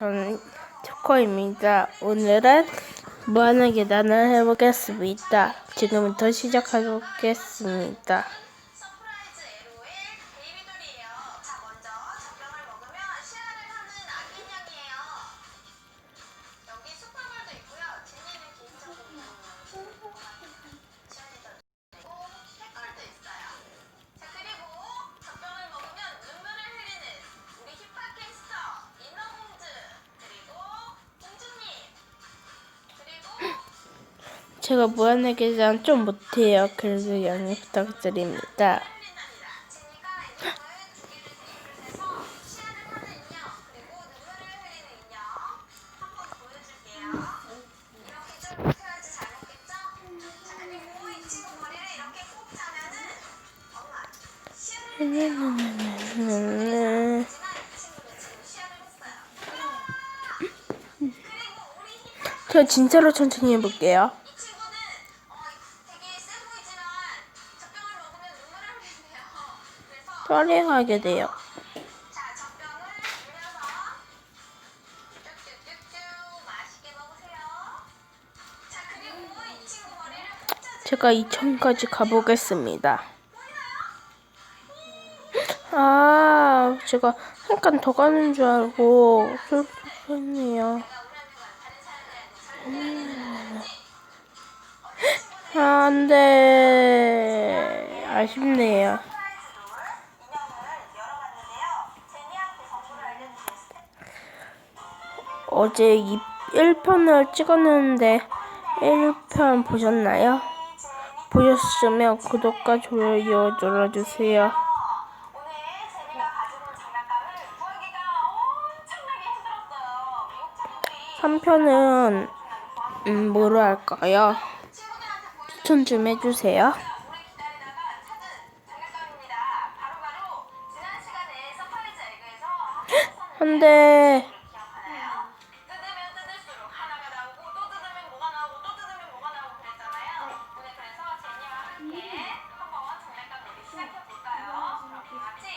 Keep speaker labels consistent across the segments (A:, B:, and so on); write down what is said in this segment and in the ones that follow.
A: 저는 초코입니다. 오늘은 뭐 무한하게 나눠 해보겠습니다. 지금부터 시작하겠습니다. 제가 무한회계장 좀 못해요. 그래서 양해 부탁드립니다. 저 진짜로 천천히 해볼게요. 촬영하게 돼요. 제가 2천까지 가보겠습니다. 아, 제가 한 칸 더 가는 줄 알고 슬프네요. 음. 아, 안 돼. 아쉽네요.
B: 어제
A: 1편을 찍었는데 1편 보셨나요? 보셨으면 구독과 좋아요 눌러주세요. 3편은 음, 뭐로 할까요? 추천 좀 해주세요.
B: 근데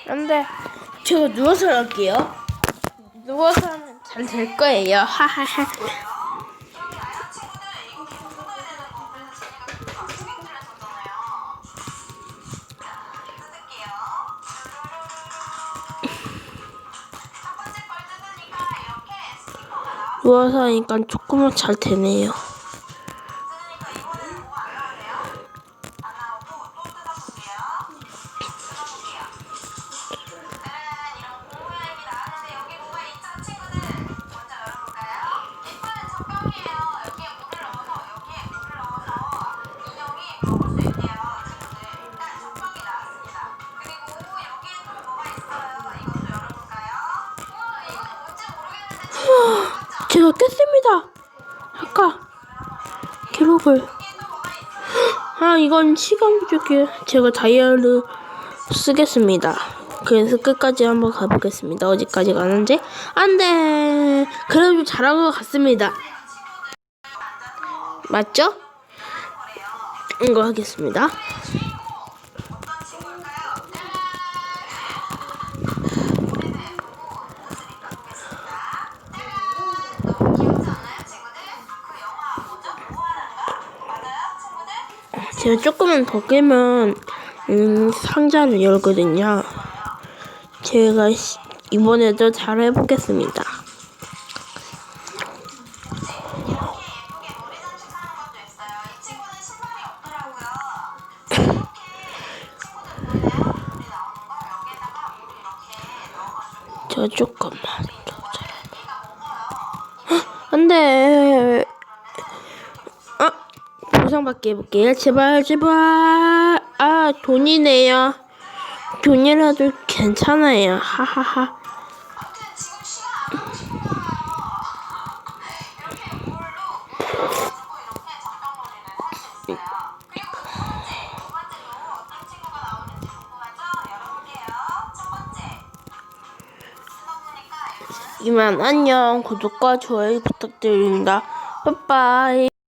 A: 안돼. 제가 누워서 할게요. 누워서 하면 잘 될 거예요. 하하하. 누워서 하니까 조금은 잘 되네요. 제가 깼습니다. 아까 기록을. 아, 이건 시간 부족해. 제가 다이얼을 쓰겠습니다. 그래서 끝까지 한번 가보겠습니다. 어디까지 가는지. 안 돼! 그래도 잘한 것 같습니다. 맞죠? 이거 하겠습니다. 제가 조금만 더 깨면 음, 상자를 열거든요. 제가 이번에도 잘 해보겠습니다. 저 조금만 더
B: 잘해.
A: 안돼. 보상받게 해볼게. 제발, 제발. 아, 돈이네요. 돈이라도 괜찮아요. 하하하. 이만 안녕 구독과 좋아요 부탁드립니다 빠빠이